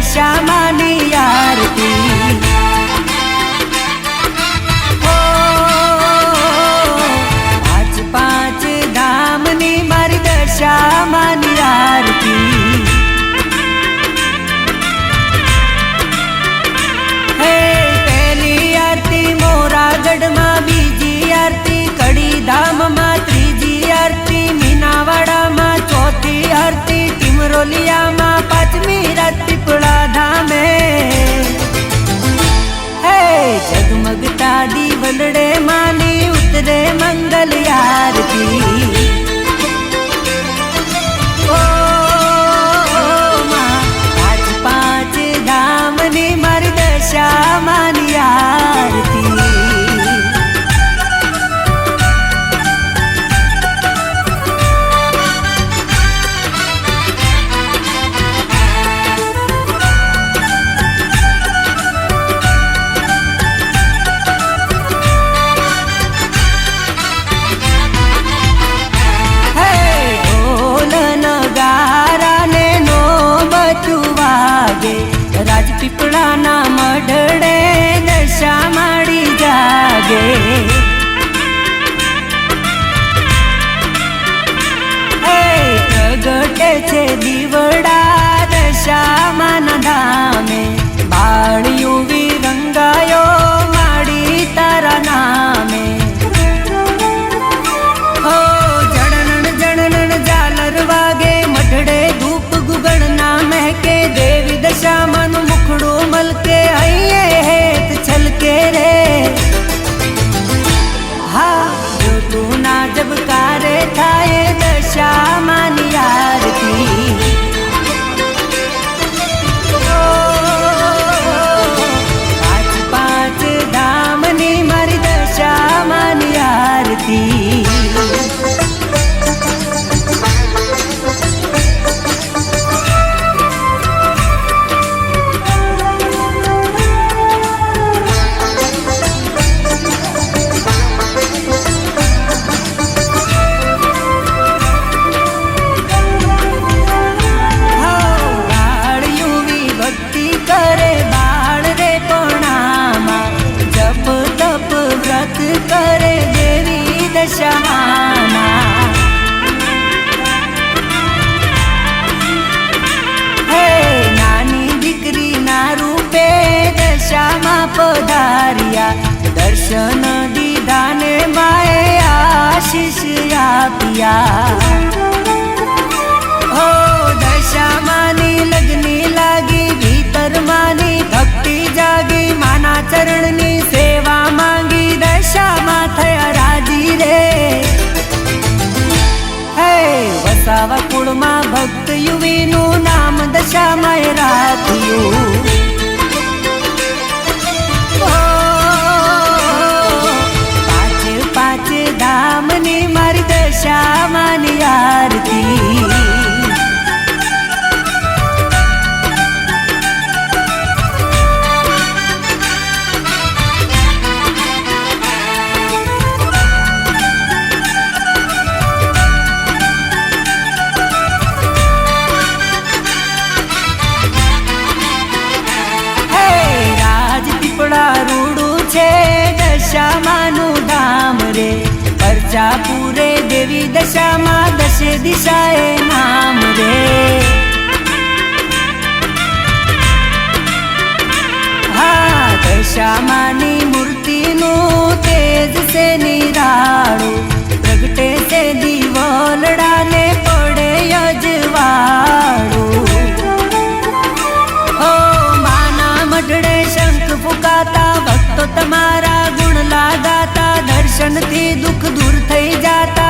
શ્યામાની આરતી. પાંચ પાંચ આરતી. હે, પહેલી આરતી મોરાગઢમાં બીજી આરતી ત્રીજી આરતી મીનાવાડામાં, ચોથી આરતી ટીમરોલિયામાં. વલડે માની ઉતરે મંગલ આરતી yeah. aquí. દસેય દશામાં દસે દિશાએ નામ રે હા દશામાની મૂર્તિનું તેજ છે નિરાળું પ્રગટે તે દિવલડાને પડે અજવાળું હો માના મઢડે શંખ ફૂકાતા ભક્તો તમારા ગુણ લાગાતા દર્શનથી દુઃખ દૂર થઈ જાતા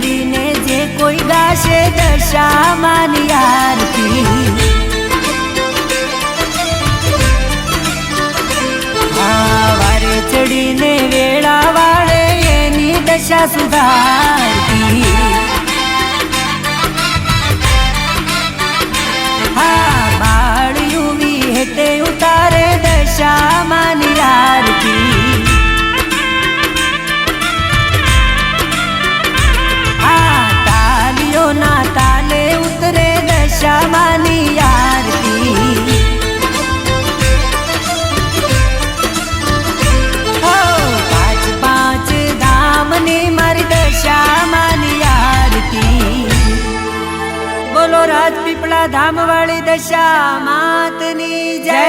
કરીને જે કોઈ ગાશે દશા માની આરતી વારે ચડીને વેળા વાળે એની દશા સુધાર ધામ વાળી દશા માતની જય.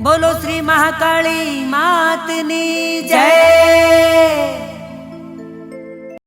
બોલો શ્રી મહાકાળી માતની જય.